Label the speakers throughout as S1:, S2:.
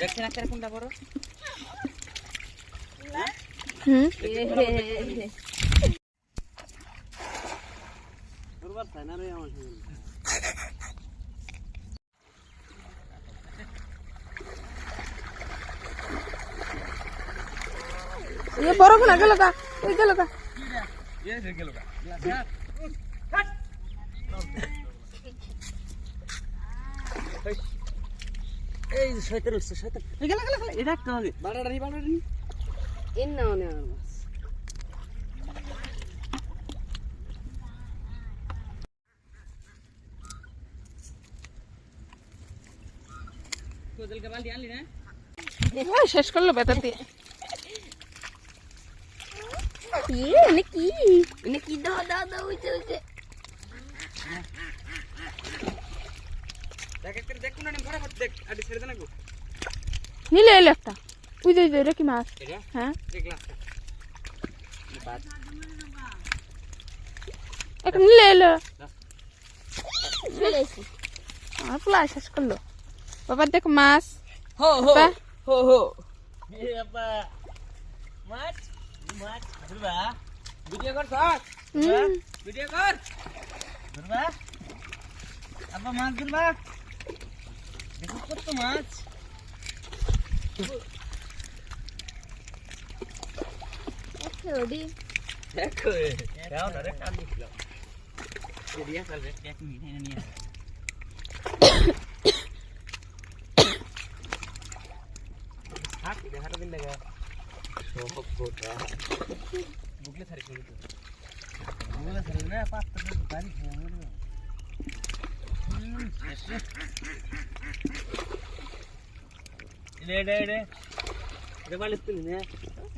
S1: দেখছেন একটা কোনটা বড়
S2: হুম
S1: করবার চাই না রে আমার সঙ্গে
S2: ये बरो ना गेलो का ওই গেল का
S1: এই যে শয়তান উঠছে শয়তান। গেল গেল গেল এটা একটা হবে। বাড়াড়ি বাড়াড়ি। এর না?
S2: শেষ করল বেতার দিয়ে। কি এনে কি? এনে কি? দাও দাও দাও উইছে উইছে
S1: দেখ একটা দেখ কোন ঘরে দেখ আদি ছেড়ে দে না গো
S2: নিলে এলো একটা। ওই যে ওই কি মাছ। হ্যাঁ। একটা। নিলে এলো। আমার পোলা শেষ করল। বাবার দেখো মাছ।
S1: হো হো হো হো। মাছ মাছ ধরবা। ভিডিও কর থাক ভিডিও কর। ধরবা। আপা মাছ ধরবা। দেখো কত মাছ? দেখো দাও না রে টান দিছিলাম এরিয়া চলবে এক মিনিট এনে নিয়ে। থাক দেখাটা দিন দেখা সব গোটা বুকলে তো বুকলে ছাড়ি। না পাঁচটা তো বাড়ি খেয়ে মরবে রে রে রে রে বালিশ তুলি না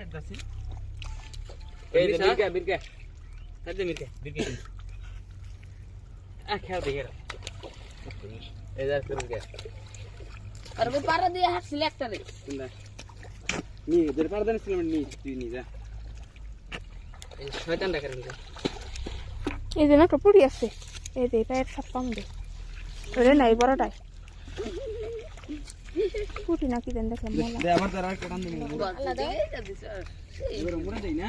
S1: একদাসি এই দে মিরকা মিরকা সাদে মিরকা মিরকা আ খেয়াল দেখে এই যা করে গে
S2: আর ওই পাড়া দিয়ে হাঁটছিল একটা রে
S1: নি দের পারদান ছিল নি তুই নি যা এই শয়তান ডাকার
S2: এই যে না একটা আছে এই যে পায়ের সাপ পাম দে ওরে নাই বড়টাই কুটি নাকি দেন দেখলাম
S1: আমার আর কাটান দিন এবার মরে যাই না?